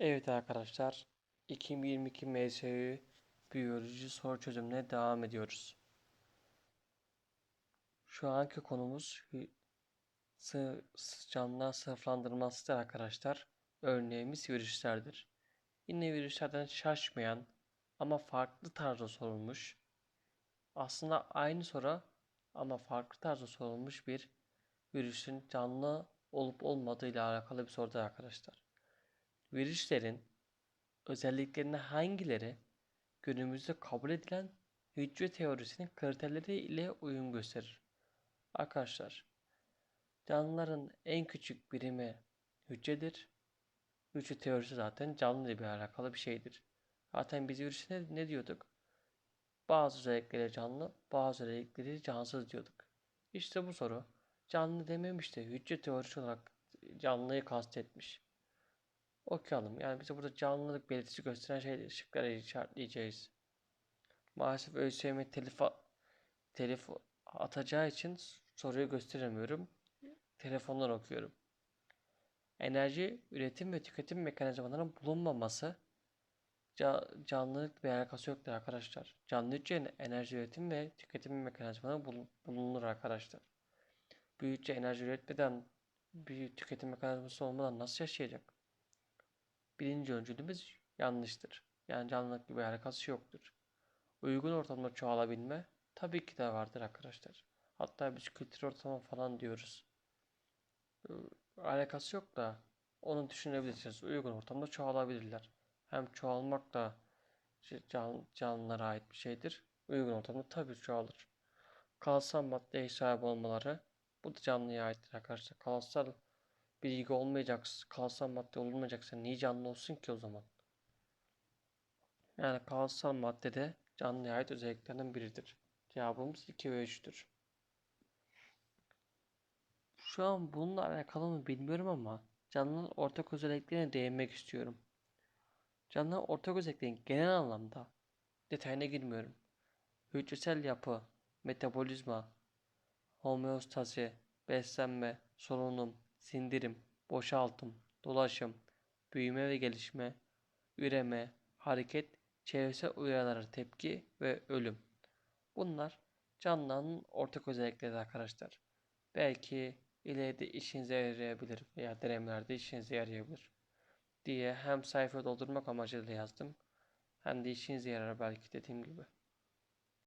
Evet arkadaşlar, 2022 MSÜ Biyoloji soru çözümüne devam ediyoruz. Şu anki konumuz sı canlılar sınıflandırmasıdır arkadaşlar. Örneğimiz virüslerdir. Yine virüslerden şaşmayan ama farklı tarzda sorulmuş. Aslında aynı soru ama farklı tarzda sorulmuş bir virüsün canlı olup olmadığı ile alakalı bir sorudur arkadaşlar. Virüslerin özelliklerine hangileri günümüzde kabul edilen hücre teorisinin kriterleri ile uyum gösterir? Arkadaşlar, canlıların en küçük birimi hücredir. Hücre teorisi zaten canlı ile bir alakalı bir şeydir. Zaten biz virüse ne, ne diyorduk? Bazı özellikleri canlı, bazı özellikleri cansız diyorduk. İşte bu soru canlı dememiş de hücre teorisi olarak canlıyı kastetmiş. Okuyalım. Yani bize burada canlılık belirtisi gösteren şeyleri şıklara işaretleyeceğiz. Maalesef ÖSYM telif, telif atacağı için soruyu gösteremiyorum. Telefondan okuyorum. Enerji üretim ve tüketim mekanizmalarının bulunmaması ca- canlılık bir alakası yoktur arkadaşlar. Canlı hücrenin enerji üretim ve tüketim mekanizmaları bul- bulunur arkadaşlar. Hücre enerji üretmeden bir tüketim mekanizması olmadan nasıl yaşayacak? Birinci öncülümüz yanlıştır. Yani canlılık gibi alakası yoktur. Uygun ortamda çoğalabilme tabii ki de vardır arkadaşlar. Hatta biz kültür ortamı falan diyoruz. Ee, Alakası yok da onu düşünebilirsiniz. Uygun ortamda çoğalabilirler. Hem çoğalmak da şey, can, canlılara ait bir şeydir. Uygun ortamda tabii çoğalır. Kalıtsal maddeye sahip olmaları bu da canlıya aittir arkadaşlar. Kalıtsal bilgi olmayacaksa, kalıtsal madde olmayacaksa niye canlı olsun ki o zaman? Yani kalıtsal madde de canlıya ait özelliklerden biridir. Cevabımız 2 ve 3'tür. Şu an bununla alakalı mı bilmiyorum ama canlının ortak özelliklerine değinmek istiyorum. Canlının ortak özelliklerinin genel anlamda detayına girmiyorum. Hücresel yapı, metabolizma, homeostasi, beslenme, solunum, sindirim, boşaltım, dolaşım, büyüme ve gelişme, üreme, hareket, çevresel uyarılara tepki ve ölüm. Bunlar canlıların ortak özellikleri arkadaşlar. Belki ileride işinize yarayabilir veya denemelerde işinize yarayabilir diye hem sayfa doldurmak amacıyla yazdım hem de işinize yarar belki dediğim gibi.